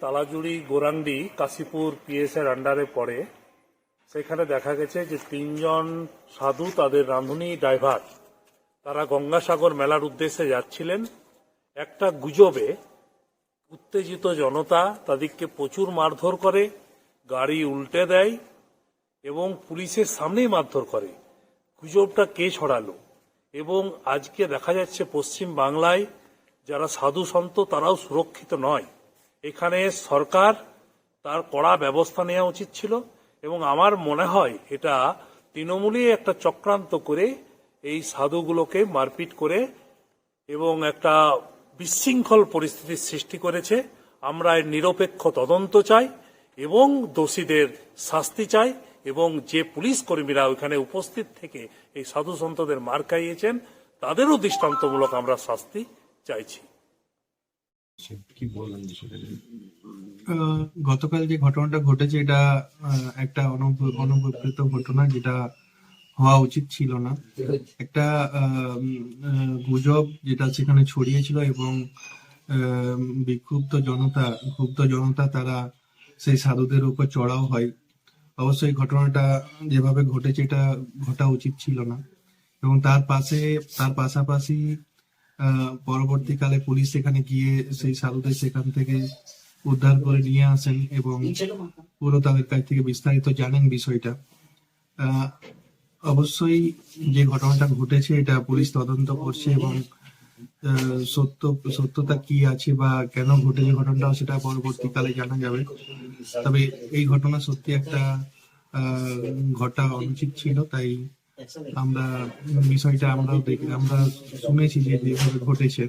Talajuri, Gorandi, Kashipur PS এর আন্ডারে পড়ে। সেখানে দেখা গেছে যে তিনজন সাধু, তাদের রাঁধুনি ড্রাইভার তারা গঙ্গাসাগর মেলার উদ্দেশ্যে যাচ্ছিলেন। একটা গুজবে উত্তেজিত জনতা তাদেরকে প্রচুর মারধর করে, গাড়ি উল্টে দেয় এবং পুলিশের সামনেই মারধর করে। গুজবটা কে ছড়ালো? এবং আজকে দেখা যাচ্ছে পশ্চিম বাংলায় যারা সাধু সন্ত তারাও সুরক্ষিত নয়। এখানে সরকার তার কড়া ব্যবস্থা নেওয়া উচিত ছিল এবং আমার মনে হয় এটা তৃণমূলই একটা চক্রান্ত করে এই সাধুগুলোকে মারপিট করে এবং একটা বিশৃঙ্খল পরিস্থিতির সৃষ্টি করেছে। আমরা এর নিরপেক্ষ তদন্ত চাই এবং দোষীদের শাস্তি চাই এবং যে পুলিশ কর্মীরা ওইখানে উপস্থিত থেকে এই সাধু সন্তদের মার খাইয়েছেন, তাদেরও দৃষ্টান্তমূলক আমরা শাস্তি চাইছি। গতকাল যে ঘটনাটা ঘটেছে, এটা একটা অনব- অনবকৃত ঘটনা যেটা হওয়া উচিত ছিল না। একটা গুজব যেটা সেখানে ছড়িয়েছিল এবং বিক্ষুব্ধ জনতা, ক্ষুব্ধ জনতা তারা সেই সাধুদের উপর চড়াও হয়। অবশ্যই ঘটনাটা যেভাবে ঘটেছে, এটা ঘটা উচিত ছিল না। এবং তার পাশে, তার পাশাপাশি পরবর্তীকালে পুলিশ সেখানে গিয়ে সেই সাধুদের সেখান থেকে উদ্ধার করে নিয়ে আসেন এবং পুরো তাদের কাছ থেকে বিস্তারিত জানেন বিষয়টা। অবশ্যই যে ঘটনাটা ঘটেছে এটা পুলিশ তদন্ত করছে এবং সত্য, সত্যতা কি আছে বা কেন ঘটেছে ঘটনাটা সেটা পরবর্তীকালে জানা যাবে। তবে এই ঘটনা সত্যি একটা ঘটা অনুচিত ছিল, তাই আমরা বিষয়টা আমরাও দেখি, আমরা শুনেছি যে যেভাবে ঘটেছে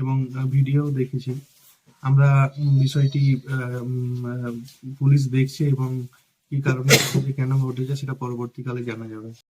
এবং ভিডিও দেখেছি। আমরা বিষয়টি পুলিশ দেখছে এবং কি কারণে কেন ঘটেছে সেটা পরবর্তীকালে জানা যাবে।